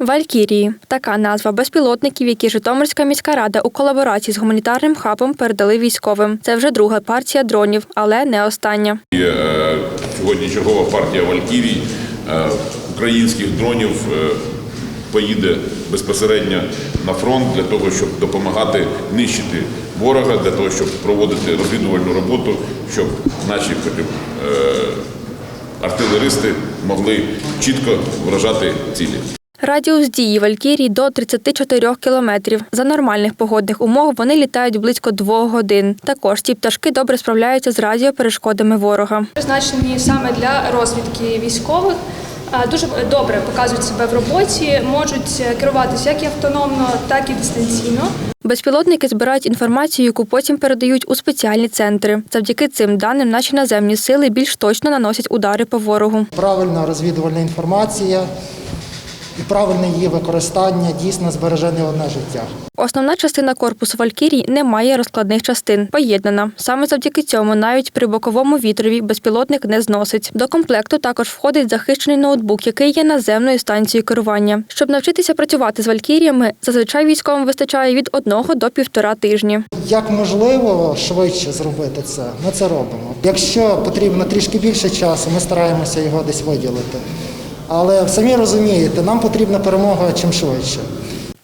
Валькірії така назва безпілотників, які Житомирська міська рада у колаборації з гуманітарним хабом передали військовим. Це вже друга партія дронів, але не остання. Є е, сьогодні чергова партія Валькірій е, українських дронів е, поїде безпосередньо на фронт для того, щоб допомагати нищити ворога, для того, щоб проводити розвідувальну роботу, щоб наші потім, артилеристи могли чітко вражати цілі. Радіус дії Валькірій до 34 кілометрів. За нормальних погодних умов вони літають близько двох годин. Також ці пташки добре справляються з радіоперешкодами ворога. призначені саме для розвідки військових. а, Дуже добре показують себе в роботі, можуть керуватися як і автономно, так і дистанційно. Безпілотники збирають інформацію, яку потім передають у спеціальні центри. Завдяки цим даним наші наземні сили більш точно наносять удари по ворогу. Правильна розвідувальна інформація і правильне її використання дійсно збереже не одне життя. Основна частина корпусу Валькірій не має розкладних частин, поєднана. Саме завдяки цьому навіть при боковому вітрові безпілотник не зносить. До комплекту також входить захищений ноутбук, який є наземною станцією керування. Щоб навчитися працювати з Валькіріями, зазвичай військовим вистачає від одного до півтора тижні. Як можливо швидше зробити це, ми це робимо. Якщо потрібно трішки більше часу, ми стараємося його десь виділити. Але самі розумієте, нам потрібна перемога чим швидше.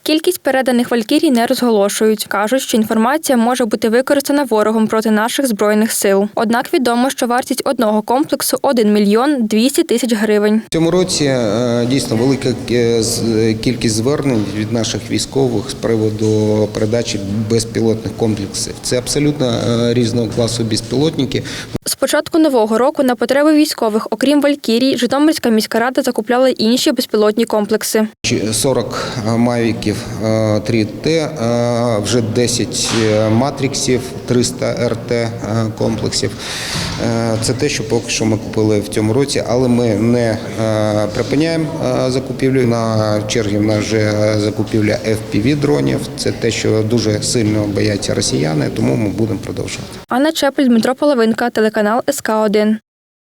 Кількість переданих Валькірій не розголошують. кажуть, що інформація може бути використана ворогом проти наших збройних сил. Однак відомо, що вартість одного комплексу 1 мільйон 200 тисяч гривень. В цьому році е, дійсно велика е, кількість звернень від наших військових з приводу передачі безпілотних комплексів. Це абсолютно е, різного класу безпілотники. Початку нового року на потреби військових, окрім Валькірій, Житомирська міська рада закупляла інші безпілотні комплекси. Чи 40 мавіків 3Т, е, вже 10 матриксів, 300 РТ е, комплексів. Е, Це те, що поки що ми купили в цьому році, але ми не е, припиняємо е, закупівлю. На черзі в нас вже закупівля FPV дронів. Це те, що дуже сильно бояться росіяни, тому ми будемо продовжувати. Анна Чепель, Дмитро Половинка, телеканал СК 1